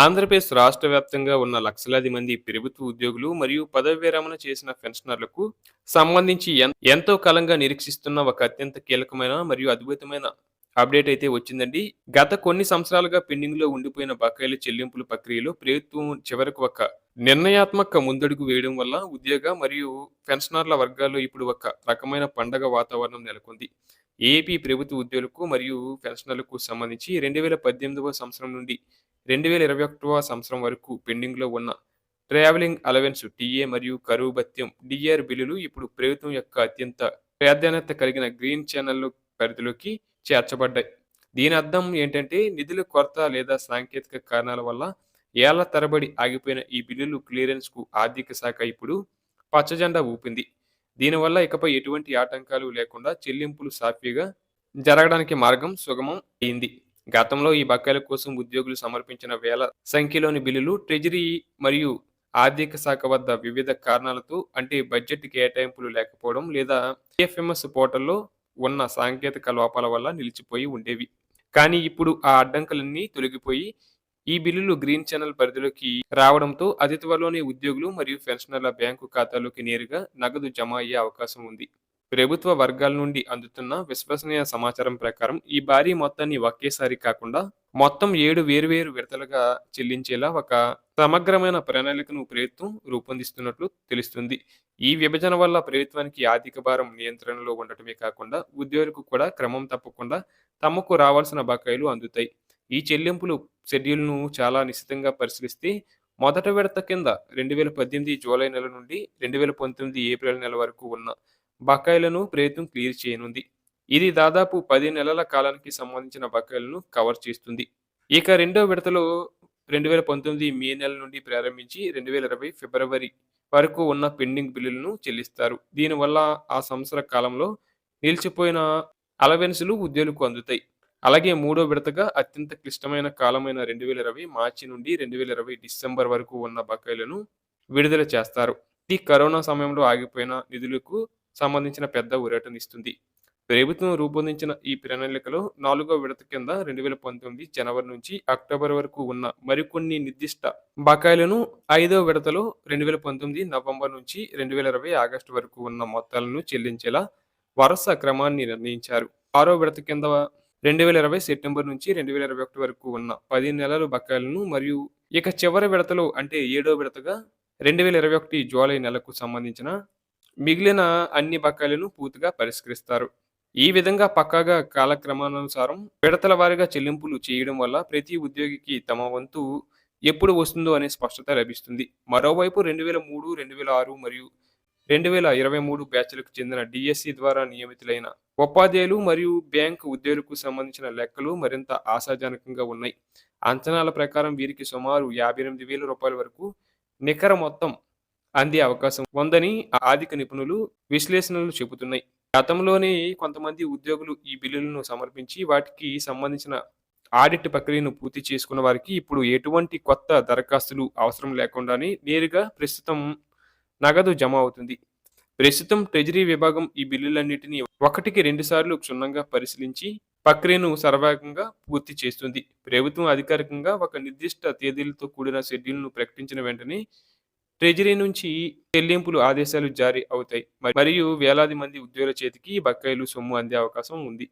ఆంధ్రప్రదేశ్ రాష్ట్ర వ్యాప్తంగా ఉన్న లక్షలాది మంది ప్రభుత్వ ఉద్యోగులు మరియు పదవి విరమణ చేసిన పెన్షనర్లకు సంబంధించి ఎన్- ఎంతో కాలంగా నిరీక్షిస్తున్న ఒక అత్యంత కీలకమైన మరియు అద్భుతమైన అప్డేట్ అయితే వచ్చిందండి. గత కొన్ని సంవత్సరాలుగా పెండింగ్లో ఉండిపోయిన బకాయిల చెల్లింపుల ప్రక్రియలో ప్రభుత్వం చివరకు ఒక నిర్ణయాత్మక ముందడుగు వేయడం వల్ల ఉద్యోగ మరియు పెన్షనర్ల వర్గాల్లో ఇప్పుడు ఒక రకమైన పండగ వాతావరణం నెలకొంది. ఏపీ ప్రభుత్వ ఉద్యోగులకు మరియు పెన్షనర్లకు సంబంధించి రెండు వేల పద్దెనిమిదవ సంవత్సరం నుండి రెండు వేల ఇరవై ఒకటవ సంవత్సరం వరకు పెండింగ్లో ఉన్న ట్రావెలింగ్ అలవెన్స్ టీఏ మరియు కరువు భత్యం డిఆర్ బిల్లులు ఇప్పుడు ప్రభుత్వం యొక్క అత్యంత ప్రాధాన్యత కలిగిన గ్రీన్ ఛానల్ పరిధిలోకి చేర్చబడ్డాయి. దీని అర్థం ఏంటంటే నిధుల కొరత లేదా సాంకేతిక కారణాల వల్ల ఏళ్ళ తరబడి ఆగిపోయిన ఈ బిల్లులు క్లియరెన్స్కు ఆర్థిక శాఖ ఇప్పుడు పచ్చజెండా ఊపింది. దీనివల్ల ఇకపై ఎటువంటి ఆటంకాలు లేకుండా చెల్లింపులు సాఫీగా జరగడానికి మార్గం సుగమం అయింది. గతంలో ఈ బకాయిల కోసం ఉద్యోగులు సమర్పించిన వేల సంఖ్యలోని బిల్లులు ట్రెజరీ మరియు ఆర్థిక శాఖ వద్ద వివిధ కారణాలతో అంటే బడ్జెట్ కేటాయింపులు లేకపోవడం లేదా ఏఎఫ్ఎంఎస్ పోర్టల్లో ఉన్న సాంకేతిక లోపాల వల్ల నిలిచిపోయి ఉండేవి. కానీ ఇప్పుడు ఆ అడ్డంకులన్నీ తొలగిపోయి ఈ బిల్లులు గ్రీన్ ఛానల్ పరిధిలోకి రావడంతో అతి త్వరలోనే ఉద్యోగులు మరియు పెన్షనర్ల బ్యాంకు ఖాతాలోకి నేరుగా నగదు జమ అయ్యే అవకాశం ఉంది. ప్రభుత్వ వర్గాల నుండి అందుతున్న విశ్వసనీయ సమాచారం ప్రకారం ఈ భారీ మొత్తాన్ని ఒకేసారి కాకుండా మొత్తం ఏడు వేరువేరు విడతలుగా చెల్లించేలా ఒక సమగ్రమైన ప్రణాళికను ప్రభుత్వం రూపొందిస్తున్నట్లు తెలుస్తుంది. ఈ విభజన వల్ల ప్రభుత్వానికి ఆర్థిక భారం నియంత్రణలో ఉండటమే కాకుండా ఉద్యోగులకు కూడా క్రమం తప్పకుండా తమకు రావాల్సిన బకాయిలు అందుతాయి. ఈ చెల్లింపులు షెడ్యూల్ను చాలా నిశ్చితంగా పరిశీలిస్తే మొదట విడత కింద రెండు వేల పద్దెనిమిది జూలై నెల నుండి రెండు వేల పంతొమ్మిది ఏప్రిల్ నెల వరకు ఉన్న బకాయిలను ప్రభుత్వం క్లియర్ చేయనుంది. ఇది దాదాపు పది నెలల కాలానికి సంబంధించిన బకాయిలను కవర్ చేస్తుంది. ఇక రెండో విడతలో రెండు వేల పంతొమ్మిది మే నెల నుండి ప్రారంభించి రెండు వేల ఇరవై ఫిబ్రవరి వరకు ఉన్న పెండింగ్ బిల్లులను చెల్లిస్తారు. దీనివల్ల ఆ సంవత్సర కాలంలో నిలిచిపోయిన అలవెన్సులు ఉద్యోగులకు అందుతాయి. అలాగే మూడో విడతగా అత్యంత క్లిష్టమైన కాలమైన రెండు వేల ఇరవై మార్చి నుండి రెండు వేల ఇరవై డిసెంబర్ వరకు ఉన్న బకాయిలను విడుదల చేస్తారు. ఇది కరోనా సమయంలో ఆగిపోయిన నిధులకు సంబంధించిన పెద్ద ఊరటనిస్తుంది. ప్రభుత్వం రూపొందించిన ఈ ప్రణాళికలో నాలుగో విడత కింద రెండు వేల పంతొమ్మిది జనవరి నుంచి అక్టోబర్ వరకు ఉన్న మరికొన్ని నిర్దిష్ట బకాయిలను ఐదో విడతలో రెండు వేల పంతొమ్మిది నవంబర్ నుంచి రెండు వేల ఇరవై ఆగస్టు వరకు ఉన్న మొత్తాలను చెల్లించేలా వరుస క్రమాన్ని నిర్ణయించారు. ఆరో విడత కింద రెండు వేల ఇరవై సెప్టెంబర్ నుంచి రెండు వేల ఇరవై ఒకటి వరకు ఉన్న పది నెలల బకాయిలను మరియు ఇక చివరి విడతలో అంటే ఏడో విడతగా రెండు వేల ఇరవై ఒకటి జూలై నెలకు సంబంధించిన మిగిలిన అన్ని బకాయిలను పూర్తిగా పరిష్కరిస్తారు. ఈ విధంగా పక్కాగా కాలక్రమానుసారం విడతల వారీగా చెల్లింపులు చేయడం వల్ల ప్రతి ఉద్యోగికి తమ వంతు ఎప్పుడు వస్తుందో అనే స్పష్టత లభిస్తుంది. మరోవైపు రెండు వేల మూడు రెండు వేల ఆరు మరియు రెండు వేల ఇరవై మూడు బ్యాచ్లకు చెందిన డిఎస్సి ద్వారా నియమితులైన ఉపాధ్యాయులు మరియు బ్యాంకు ఉద్యోగులకు సంబంధించిన లెక్కలు మరింత ఆశాజనకంగా ఉన్నాయి. అంచనాల ప్రకారం వీరికి సుమారు యాభై ఎనిమిది వేల రూపాయల వరకు నికర మొత్తం అందే అవకాశం ఉందని ఆర్థిక నిపుణులు విశ్లేషణలు చెబుతున్నాయి. గతంలోనే కొంతమంది ఉద్యోగులు ఈ బిల్లులను సమర్పించి వాటికి సంబంధించిన ఆడిట్ ప్రక్రియను పూర్తి చేసుకున్న వారికి ఇప్పుడు ఎటువంటి కొత్త దరఖాస్తులు అవసరం లేకుండానే నేరుగా ప్రస్తుతం నగదు జమ అవుతుంది. ప్రస్తుతం ట్రెజరీ విభాగం ఈ బిల్లులన్నింటినీ ఒకటికి రెండు సార్లు క్షుణ్ణంగా పరిశీలించి ప్రక్రియను సర్వేగంగా పూర్తి చేస్తుంది. ప్రభుత్వం అధికారికంగా ఒక నిర్దిష్ట తేదీలతో కూడిన షెడ్యూల్ను ప్రకటించిన వెంటనే ట్రెజరీ నుంచి చెల్లింపులు ఆదేశాలు జారీ అవుతాయి. మరియు వేలాది మంది ఉద్యోగుల చేతికి బకాయిలు సొమ్ము అందే అవకాశం ఉంది.